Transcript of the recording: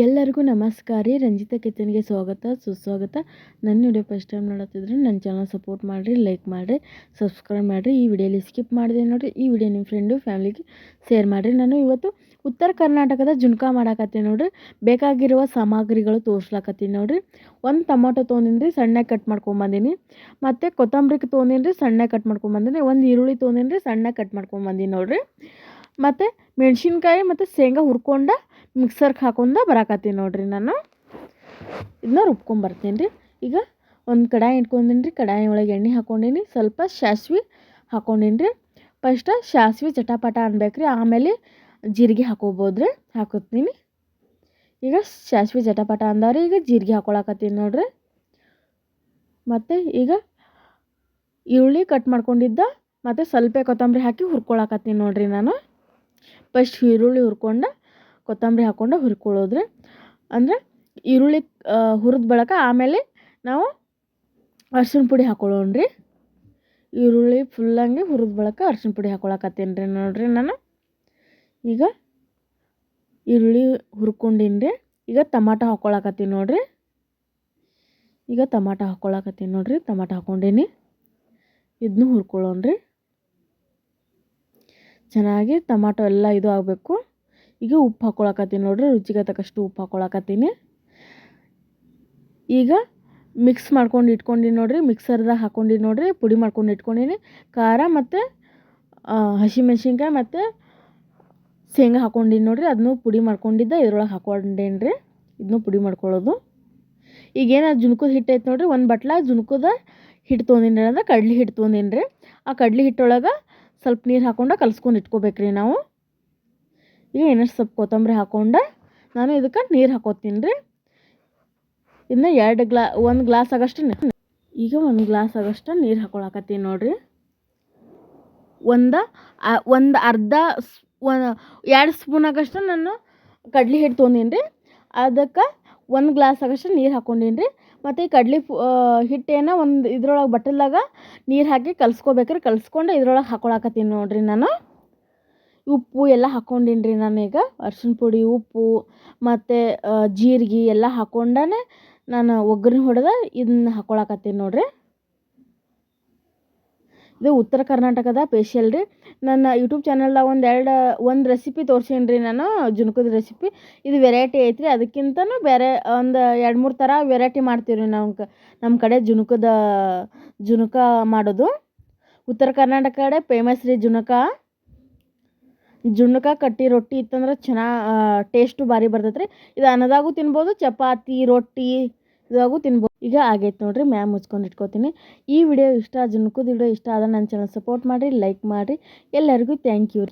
ಎಲ್ಲರಿಗೂ ನಮಸ್ಕಾರ ರೀ. ರಂಜಿತಾ ಕಿಚನ್ಗೆ ಸ್ವಾಗತ, ಸುಸ್ವಾಗತ. ನನ್ನ ವಿಡಿಯೋ ಫಸ್ಟ್ ಟೈಮ್ ನೋಡತ್ತಿದ್ರೆ ನನ್ನ ಚಾನಲ್ ಸಪೋರ್ಟ್ ಮಾಡಿರಿ ಲೈಕ್ ಮಾಡಿರಿ ಸಬ್ಸ್ಕ್ರೈಬ್ ಮಾಡಿರಿ. ಈ ವಿಡಿಯೋಲಿ ಸ್ಕಿಪ್ ಮಾಡಿದೆ ನೋಡಿರಿ. ಈ ವಿಡಿಯೋ ನಿಮ್ಮ ಫ್ರೆಂಡು ಫ್ಯಾಮಿಲಿಗೆ ಶೇರ್ ಮಾಡಿರಿ. ನಾನು ಇವತ್ತು ಉತ್ತರ ಕರ್ನಾಟಕದ ಜುನ್ಕಾ ಮಾಡಾಕತ್ತೀನಿ ನೋಡಿರಿ. ಬೇಕಾಗಿರುವ ಸಾಮಗ್ರಿಗಳು ತೋರಿಸ್ಲಾಕತ್ತೀನಿ ನೋಡಿರಿ. ಒಂದು ಟೊಮೊಟೊ ತೊಗೊಂಡಿನಿ ರೀ, ಸಣ್ಣಗೆ ಕಟ್ ಮಾಡ್ಕೊಂಬಂದೀನಿ. ಮತ್ತು ಕೊತ್ತಂಬರಿ ತೊಗೊಂಡಿನಿ ರೀ, ಸಣ್ಣಗೆ ಕಟ್ ಮಾಡ್ಕೊಂಬಂದೀನಿ. ಒಂದು ಈರುಳ್ಳಿ ತೊಗೊಂಡಿನಿ ರೀ, ಸಣ್ಣಗೆ ಕಟ್ ಮಾಡ್ಕೊಂಬಂದೀನಿ ನೋಡಿರಿ. ಮತ್ತು ಮೆಣಸಿನ್ಕಾಯಿ ಮತ್ತು ಶೇಂಗಾ ಹುರ್ಕೊಂಡ ಮಿಕ್ಸರ್ಗೆ ಹಾಕೊಂಡ ಬರಾಕತ್ತೀನಿ ನೋಡಿರಿ ನಾನು. ಇದನ್ನ ರುಬ್ಕೊಂಬರ್ತೀನಿ ರೀ ಈಗ ಒಂದು ಕಡಾಯಿ ಇಟ್ಕೊಂಡೀನಿ ರೀ ಕಡಾಯಿ ಒಳಗೆ ಎಣ್ಣೆ ಹಾಕ್ಕೊಂಡಿನಿ ಸ್ವಲ್ಪ ಸಾಸ್ವೆ ಹಾಕ್ಕೊಂಡೀನಿ ರೀ ಫಸ್ಟ್ ಸಾಸ್ವೆ ಚಟಾಪಟ ಅನ್ಬೇಕು ರೀ ಆಮೇಲೆ ಜೀರಿಗೆ ಹಾಕೋಬೋದು ರೀ ಹಾಕೋತೀನಿ ಈಗ ಸಾಸ್ವೆ ಚಟಪಟ ಅಂದವ್ರಿ, ಈಗ ಜೀರಿಗೆ ಹಾಕೊಳಕತ್ತೀನಿ ನೋಡ್ರಿ. ಮತ್ತು ಈಗ ಈರುಳ್ಳಿ ಕಟ್ ಮಾಡ್ಕೊಂಡಿದ್ದ, ಮತ್ತು ಸ್ವಲ್ಪ ಕೊತ್ತಂಬರಿ ಹಾಕಿ ಹುರ್ಕೊಳಕತ್ತೀನಿ ನೋಡ್ರಿ ನಾನು. ಫಸ್ಟ್ ಈರುಳ್ಳಿ ಹುರ್ಕೊಂಡು ಕೊತ್ತಂಬರಿ ಹಾಕ್ಕೊಂಡು ಹುರ್ಕೊಳ್ಳೋದ್ರಿ, ಅಂದರೆ ಈರುಳ್ಳಿ ಹುರಿದ ಬಳಕ ಆಮೇಲೆ ನಾವು ಅರ್ಶಿಣ ಪುಡಿ ಹಾಕೊಳ್ಳೋಣ ರೀ ಈರುಳ್ಳಿ ಫುಲ್ಲಂಗೆ ಹುರಿದ ಬಳಕ ಅರ್ಶಿಣ ಪುಡಿ ಹಾಕೊಳಕತ್ತೀನಿ ರೀ ನೋಡಿರಿ ನಾನು. ಈಗ ಈರುಳ್ಳಿ ಹುರ್ಕೊಂಡೀನಿ ರೀ ಈಗ ಟಮಾಟ ಹಾಕ್ಕೊಳಕತ್ತೀನಿ ನೋಡಿರಿ. ಈಗ ಟಮಾಟ ಹಾಕ್ಕೊಳಕತ್ತೀನಿ ನೋಡಿರಿ, ಟಮಾಟ ಹಾಕ್ಕೊಂಡೀನಿ ಇದನ್ನು ಹುರ್ಕೊಳ್ಳೋಣ ರೀ ಚೆನ್ನಾಗಿ ಟಮಾಟೊ ಎಲ್ಲ ಇದು ಆಗಬೇಕು. ಈಗ ಉಪ್ಪು ಹಾಕ್ಕೊಳಕತ್ತೀನಿ ನೋಡ್ರಿ, ರುಚಿಗೆ ತಕ್ಕಷ್ಟು ಉಪ್ಪು ಹಾಕ್ಕೊಳಕತ್ತೀನಿ ಈಗ ಮಿಕ್ಸ್ ಮಾಡ್ಕೊಂಡು ಇಟ್ಕೊಂಡಿನಿ ನೋಡಿರಿ ಮಿಕ್ಸರ್ದಾಗ ಹಾಕ್ಕೊಂಡಿನಿ ನೋಡ್ರಿ, ಪುಡಿ ಮಾಡ್ಕೊಂಡು ಇಟ್ಕೊಂಡಿನಿ. ಖಾರ ಮತ್ತು ಹಸಿಮೆಣ್ಸಿನ್ಕಾಯಿ ಮತ್ತು ಶೇಂಗಾ ಹಾಕ್ಕೊಂಡಿನಿ ನೋಡಿರಿ ಅದನ್ನು ಪುಡಿ ಮಾಡ್ಕೊಂಡಿದ್ದೆ, ಇದ್ರೊಳಗೆ ಹಾಕ್ಕೊಂಡೇನಿ ರೀ ಇದನ್ನು ಪುಡಿ ಮಾಡ್ಕೊಳ್ಳೋದು. ಈಗೇನು ಜುನ್ಕದ ಹಿಟ್ಟು ಐತೆ ನೋಡಿರಿ, ಒಂದು ಬಟ್ಲ ಜುನ್ಕದ ಹಿಟ್ಟು ತೊಗೊಂಡಿನಿ ಅಂದ್ರೆ ಕಡ್ಲೆ ಹಿಟ್ಟು ತೊಗೊಂಡಿನಿ ರೀ ಆ ಕಡ್ಲಿ ಹಿಟ್ಟೊಳಗೆ ಸ್ವಲ್ಪ ನೀರು ಹಾಕ್ಕೊಂಡು ಕಲ್ಸ್ಕೊಂಡು ಇಟ್ಕೋಬೇಕು ರೀ ನಾವು. ಈಗ ಇನ್ನಷ್ಟು ಸ್ವಲ್ಪ ಕೊತ್ತಂಬರಿ ಹಾಕ್ಕೊಂಡು ನಾನು ಇದಕ್ಕೆ ನೀರು ಹಾಕೋತೀನಿ ರೀ. ಇನ್ನು ಎರಡು ಗ್ಲಾ, ಒಂದು ಗ್ಲಾಸ್ ಆಗಷ್ಟು ಈಗ ಒಂದು ಗ್ಲಾಸ್ ಆಗಷ್ಟು ನೀರು ಹಾಕೊಳಕತ್ತೀನಿ ನೋಡಿರಿ. ಒಂದು ಒಂದು ಅರ್ಧ ಒಂದು, ಎರಡು ಸ್ಪೂನ್ ಆಗಷ್ಟು ನಾನು ಕಡ್ಲೆ ಹಿಟ್ಟು ತೊಗೊಂಡೀನಿ ರೀ. ಅದಕ್ಕೆ ಒಂದು ಗ್ಲಾಸ್ ಆಗಷ್ಟು ನೀರು ಹಾಕ್ಕೊಂಡೀನಿ ರೀ. ಮತ್ತು ಈ ಕಡ್ಲೆ ಹಿಟ್ಟೇನ ಒಂದು ಇದ್ರೊಳಗೆ ಬಟ್ಟಲ್ದಾಗ ನೀರು ಹಾಕಿ ಕಲ್ಸ್ಕೊಬೇಕ್ರಿ. ಕಲ್ಸ್ಕೊಂಡು ಇದ್ರೊಳಗೆ ಹಾಕೊಳಕತ್ತೀನಿ ನೋಡಿರಿ ನಾನು. ಉಪ್ಪು ಎಲ್ಲ ಹಾಕ್ಕೊಂಡೀನಿ ರೀ ಈಗ. ಅರ್ಶಿಣ ಪುಡಿ, ಉಪ್ಪು, ಮತ್ತು ಜೀರಿಗೆ ಎಲ್ಲ ಹಾಕ್ಕೊಂಡೇ ನಾನು ಒಗ್ಗರಣೆ ಹೊಡೆದು ಇದನ್ನ ಹಾಕ್ಕೊಳಕತ್ತೀನಿ ನೋಡಿರಿ. ಇದು ಉತ್ತರ ಕರ್ನಾಟಕದ ಸ್ಪೆಷಲ್ ರೀ. ನನ್ನ ಯೂಟ್ಯೂಬ್ ಚಾನಲ್ದಾಗ ಒಂದು ಎರಡು, ಒಂದು ರೆಸಿಪಿ ತೋರ್ಸೀನಿ ರೀ ನಾನು, ಜುನ್ಕದ ರೆಸಿಪಿ ಇದು ವೆರೈಟಿ ಐತ್ರಿ, ಅದಕ್ಕಿಂತನೂ ಬೇರೆ ಒಂದು ಎರಡು, ಮೂರು ಥರ ವೆರೈಟಿ ಮಾಡ್ತೀವಿ ರೀ ನಾವು ನಮ್ಮ ಕಡೆ ಜುನಕದ, ಜುನಕ ಮಾಡೋದು. ಉತ್ತರ ಕರ್ನಾಟಕ ಕಡೆ ಫೇಮಸ್ ರೀ ಜುನಕ. ಜುಣ್ಕ ಕಟ್ಟಿ ರೊಟ್ಟಿ ಇತ್ತಂದ್ರೆ ಚೆನ್ನಾ ಟೇಸ್ಟು ಭಾರಿ ಬರ್ತೈತೆ ರೀ ಇದು ಅನ್ನದಾಗೂ ತಿನ್ಬೋದು, ಚಪಾತಿ, ರೊಟ್ಟಿ ಇದಾಗೂ ತಿನ್ಬೋದು. ಈಗ ಆಗೈತೆ ನೋಡಿರಿ ಮ್ಯಾಮ್ ಮುಚ್ಕೊಂಡು ಇಟ್ಕೋತೀನಿ. ಈ ವಿಡಿಯೋ ಇಷ್ಟ ಜುಣಕದ ವಿಡಿಯೋ ಇಷ್ಟ ಆದ್ರೆ ನನ್ನ ಚಾನಲ್ ಸಪೋರ್ಟ್ ಮಾಡಿರಿ ಲೈಕ್ ಮಾಡಿರಿ. ಎಲ್ಲರಿಗೂ ಥ್ಯಾಂಕ್ ಯು